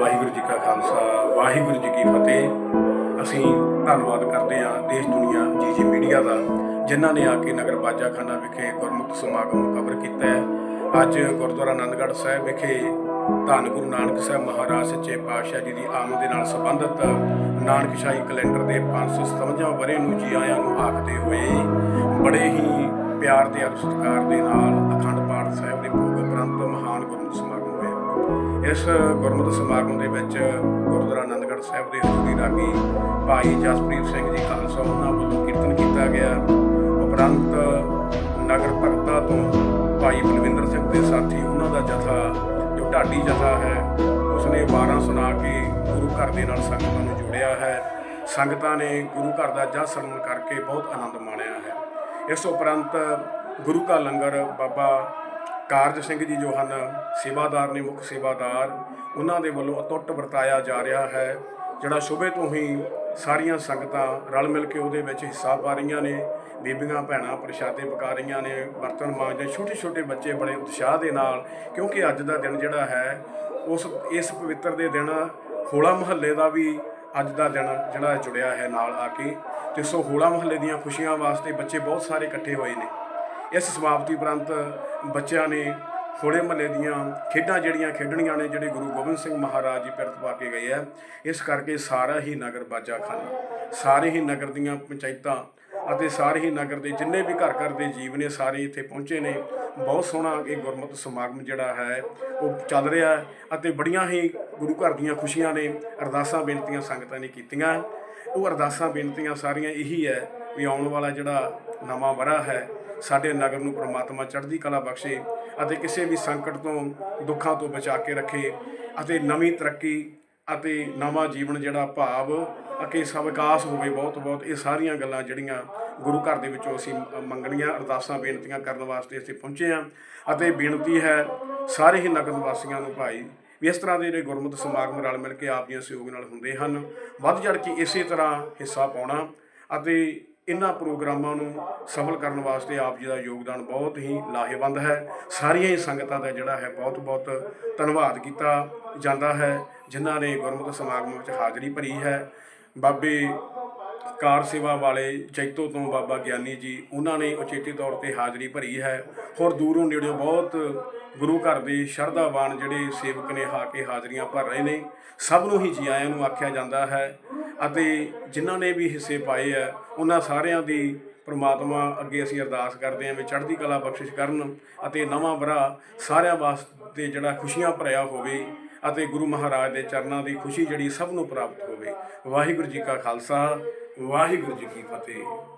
ਵਾਹਿਗੁਰੂ ਜੀ ਕਾ ਖਾਲਸਾ, ਵਾਹਿਗੁਰੂ ਜੀ ਕੀ ਫਤਿਹ। ਅਸੀਂ ਧੰਨਵਾਦ ਕਰਦੇ ਹਾਂ ਦੇਸ਼, ਦੁਨੀਆ, ਜੀ ਜੀ ਮੀਡੀਆ ਦਾ, ਜਿਨ੍ਹਾਂ ਨੇ ਆ ਕੇ ਨਗਰ ਬਾਜਾਖਾਨਾ ਵਿਖੇ ਗੁਰਮੁਖ ਸਮਾਗਮ ਨੂੰ ਕਵਰ ਕੀਤਾ ਹੈ। ਅੱਜ ਗੁਰਦੁਆਰਾ ਆਨੰਦਗੜ੍ਹ ਸਾਹਿਬ ਵਿਖੇ ਧੰਨ ਗੁਰੂ ਨਾਨਕ ਸਾਹਿਬ ਮਹਾਰਾਜ ਸੱਚੇ ਪਾਤਸ਼ਾਹ ਜੀ ਦੀ ਆਮਦ ਦੇ ਨਾਲ ਸੰਬੰਧਿਤ ਨਾਨਕਸ਼ਾਹੀ ਕੈਲੰਡਰ ਦੇ 557 ਵਰੇ ਨੂੰ ਜੀ ਆਇਆਂ ਨੂੰ ਆਖਦੇ ਹੋਏ ਬੜੇ ਹੀ ਪਿਆਰ ਤੇ ਸਤਿਕਾਰ ਦੇ ਨਾਲ ਅਖੰਡ ਪਾਠ ਸਾਹਿਬ ਦੇ ਭੋਗ ਉਪਰੰਤ ਮਹਾਨ ਗੁਰਮੁਖ ਸਮਾਗਮ ਇਸ ਗੁਰਮਤਿ ਸਮਾਗਮ ਦੇ ਵਿੱਚ ਗੁਰਦੁਆਰਾ ਆਨੰਦਗੜ੍ਹ ਸਾਹਿਬ ਦੇ ਹਜ਼ੂਰੀ ਰਾਗੀ ਭਾਈ ਜਸਪ੍ਰੀਤ ਸਿੰਘ ਜੀ ਖਾਲਸਾ ਉਹਨਾਂ ਵੱਲੋਂ ਕੀਰਤਨ ਕੀਤਾ ਗਿਆ। ਉਪਰੰਤ ਨਗਰ ਭਗਤਾਂ ਤੋਂ ਭਾਈ ਬਲਵਿੰਦਰ ਸਿੰਘ ਦੇ ਸਾਥੀ ਉਹਨਾਂ ਦਾ ਜਥਾ, ਜੋ ਢਾਡੀ ਜਥਾ ਹੈ, ਉਸਨੇ 12 ਸੁਣਾ ਕੇ ਗੁਰੂ ਘਰ ਦੇ ਨਾਲ ਸੰਗਤਾਂ ਨੂੰ ਜੋੜਿਆ ਹੈ। ਸੰਗਤਾਂ ਨੇ ਗੁਰੂ ਘਰ ਦਾ ਜਸ ਸਰਵਣ ਕਰਕੇ ਬਹੁਤ ਆਨੰਦ ਮਾਣਿਆ ਹੈ। ਇਸ ਉਪਰੰਤ ਗੁਰੂ ਕਾ ਲੰਗਰ ਬਾਬਾ ਕਾਰਜ ਸਿੰਘ ਜੀ ਜੋ ਹਨ, ਸੇਵਾਦਾਰ ਨੇ ਮੁੱਖ ਸੇਵਾਦਾਰ, ਉਹਨਾਂ ਦੇ ਵੱਲੋਂ ਅਟੁੱਟ ਵਰਤਾਇਆ ਜਾ ਰਿਹਾ ਹੈ, ਜਿਹੜਾ ਸਵੇਰ ਤੋਂ ਹੀ ਸਾਰੀਆਂ ਸੰਗਤਾਂ ਰਲ ਮਿਲ ਕੇ ਉਹਦੇ ਵਿੱਚ ਹਿੱਸਾ ਪਾ ਰਹੀਆਂ ਨੇ, ਬੀਬੀਆਂ, ਭੈਣਾਂ, ਪ੍ਰਸ਼ਾਦੇ ਪਕਾ ਰਹੀਆਂ ਨੇ, ਬਰਤਨ ਮਾਂਜਦੇ ਛੋਟੇ ਛੋਟੇ ਬੱਚੇ ਬੜੇ ਉਤਸ਼ਾਹ ਦੇ ਨਾਲ, ਕਿਉਂਕਿ ਅੱਜ ਦਾ ਦਿਨ ਜਿਹੜਾ ਹੈ, ਉਸ, ਇਸ ਪਵਿੱਤਰ ਦੇ ਦਿਨ ਹੋਲਾ ਮਹੱਲੇ ਦਾ ਵੀ ਅੱਜ ਦਾ ਦਿਨ ਜਿਹੜਾ ਜੁੜਿਆ ਹੈ ਨਾਲ ਆ ਕੇ, ਤੇ ਸੋ ਹੋਲਾ ਮਹੱਲੇ ਦੀਆਂ ਖੁਸ਼ੀਆਂ ਵਾਸਤੇ ਬੱਚੇ ਬਹੁਤ ਸਾਰੇ ਇਕੱਠੇ ਹੋਏ ਨੇ। ਇਸ ਸਮਾਪਤੀ ਉਪਰੰਤ ਬੱਚਿਆਂ ਨੇ ਹੋਲੇ ਮਹੱਲੇ ਦੀਆਂ ਖੇਡਾਂ ਜਿਹੜੀਆਂ ਖੇਡਣੀਆਂ ਨੇ, ਜਿਹੜੇ ਗੁਰੂ ਗੋਬਿੰਦ ਸਿੰਘ ਮਹਾਰਾਜ ਜੀ ਪਿਰਤ ਪਾ ਕੇ ਗਏ ਆ, ਇਸ ਕਰਕੇ ਸਾਰਾ ਹੀ ਨਗਰ ਬਾਜਾ ਖਾਨਾ। ਸਾਰੇ ਹੀ ਨਗਰ ਦੀਆਂ ਪੰਚਾਇਤਾਂ ਅਤੇ ਸਾਰੇ ਹੀ ਨਗਰ ਦੇ ਜਿੰਨੇ ਵੀ ਘਰ ਘਰ ਦੇ ਜੀਵ ਨੇ, ਸਾਰੇ ਇੱਥੇ ਪਹੁੰਚੇ ਨੇ। ਬਹੁਤ ਸੋਹਣਾ ਇਹ ਗੁਰਮਤਿ ਸਮਾਗਮ ਜਿਹੜਾ ਹੈ, ਉਹ ਚੱਲ ਰਿਹਾ ਹੈ ਅਤੇ ਬੜੀਆਂ ਹੀ ਗੁਰੂ ਘਰ ਦੀਆਂ ਖੁਸ਼ੀਆਂ ਨੇ, ਅਰਦਾਸਾਂ, ਬੇਨਤੀਆਂ, ਸੰਗਤਾਂ ਨੇ ਕੀਤੀਆਂ। ਉਹ ਅਰਦਾਸਾਂ, ਬੇਨਤੀਆਂ ਸਾਰੀਆਂ ਇਹੀ ਹੈ ਵੀ ਆਉਣ ਵਾਲਾ ਜਿਹੜਾ ਨਵਾਂ ਵਰਾ ਹੈ ਸਾਡੇ ਨਗਰ ਨੂੰ ਪ੍ਰਮਾਤਮਾ ਚੜ੍ਹਦੀ ਕਲਾ ਬਖਸ਼ੇ ਅਤੇ ਕਿਸੇ ਵੀ ਸੰਕਟ ਤੋਂ, ਦੁੱਖਾਂ ਤੋਂ ਬਚਾ ਕੇ ਰੱਖੇ ਅਤੇ ਨਵੀਂ ਤਰੱਕੀ ਅਤੇ ਨਵਾਂ ਜੀਵਨ ਜਿਹੜਾ ਭਾਵ ਅਕੇ ਸਭ ਵਿਕਾਸ ਹੋਵੇ ਬਹੁਤ ਬਹੁਤ, ਇਹ ਸਾਰੀਆਂ ਗੱਲਾਂ ਜਿਹੜੀਆਂ ਗੁਰੂ ਘਰ ਦੇ ਵਿੱਚੋਂ ਅਸੀਂ ਮੰਗਣੀਆਂ, ਅਰਦਾਸਾਂ, ਬੇਨਤੀਆਂ ਕਰਨ ਵਾਸਤੇ ਅਸੀਂ ਪਹੁੰਚੇ ਹਾਂ ਅਤੇ ਬੇਨਤੀ ਹੈ ਸਾਰੇ ਹੀ ਨਗਰ ਵਾਸੀਆਂ ਨੂੰ ਭਾਈ ਵੀ ਇਸ ਤਰ੍ਹਾਂ ਦੇ ਜਿਹੜੇ ਗੁਰਮਤਿ ਸਮਾਗਮ ਰਲ ਮਿਲ ਕੇ ਆਪ ਦੀਆਂ ਸਹਿਯੋਗ ਨਾਲ ਹੁੰਦੇ ਹਨ, ਵੱਧ ਚੜ੍ਹ ਕੇ ਇਸੇ ਤਰ੍ਹਾਂ ਹਿੱਸਾ ਪਾਉਣਾ ਅਤੇ ਇਹਨਾਂ ਪ੍ਰੋਗਰਾਮਾਂ ਨੂੰ ਸਫਲ ਕਰਨ ਵਾਸਤੇ ਆਪ ਜੀ ਦਾ ਯੋਗਦਾਨ ਬਹੁਤ ਹੀ ਲਾਹੇਵੰਦ ਹੈ। ਸਾਰੀਆਂ ਹੀ ਸੰਗਤਾਂ ਦਾ ਜਿਹੜਾ ਹੈ ਬਹੁਤ ਬਹੁਤ ਧੰਨਵਾਦ ਕੀਤਾ ਜਾਂਦਾ ਹੈ, ਜਿਨ੍ਹਾਂ ਨੇ ਗੁਰਮਤਿ ਸਮਾਗਮ ਵਿੱਚ ਹਾਜ਼ਰੀ ਭਰੀ ਹੈ। ਬਾਬੇ ਕਾਰ ਸੇਵਾ ਵਾਲੇ ਜੈਤੋ ਤੋਂ ਬਾਬਾ ਗਿਆਨੀ ਜੀ, ਉਹਨਾਂ ਨੇ ਉਚੇਤੇ ਤੌਰ ਤੇ ਹਾਜ਼ਰੀ ਭਰੀ ਹੈ। ਹੋਰ ਦੂਰੋਂ ਨੇੜਿਓਂ ਬਹੁਤ ਗੁਰੂ ਘਰ ਦੇ ਸ਼ਰਧਾਵਾਨ ਜਿਹੜੇ ਸੇਵਕ ਨੇ ਆ ਕੇ ਹਾਜ਼ਰੀਆਂ ਭਰ ਰਹੇ ਨੇ। ਸਭ ਨੂੰ ਹੀ ਜੀ ਆਇਆਂ ਨੂੰ ਆਖਿਆ ਜਾਂਦਾ ਹੈ ਅਤੇ ਜਿਨ੍ਹਾਂ ਨੇ ਵੀ ਹਿੱਸੇ ਪਾਏ ਆ, ਉਹਨਾਂ ਸਾਰਿਆਂ ਦੀ ਪਰਮਾਤਮਾ ਅੱਗੇ ਅਸੀਂ ਅਰਦਾਸ ਕਰਦੇ ਹਾਂ ਵੀ ਚੜ੍ਹਦੀ ਕਲਾ ਬਖਸ਼ਿਸ਼ ਕਰਨ ਅਤੇ ਨਵਾਂ ਵਰਾ ਸਾਰਿਆਂ ਵਾਸਤੇ ਜਿਹੜਾ ਖੁਸ਼ੀਆਂ ਭਰਿਆ ਹੋਵੇ ਅਤੇ ਗੁਰੂ ਮਹਾਰਾਜ ਦੇ ਚਰਨਾਂ ਦੀ ਖੁਸ਼ੀ ਜਿਹੜੀ ਸਭ ਨੂੰ ਪ੍ਰਾਪਤ ਹੋਵੇ। ਵਾਹਿਗੁਰੂ ਜੀ ਕਾ ਖਾਲਸਾ, ਵਾਹਿਗੁਰੂ ਜੀ ਕੀ ਫਤਿਹ।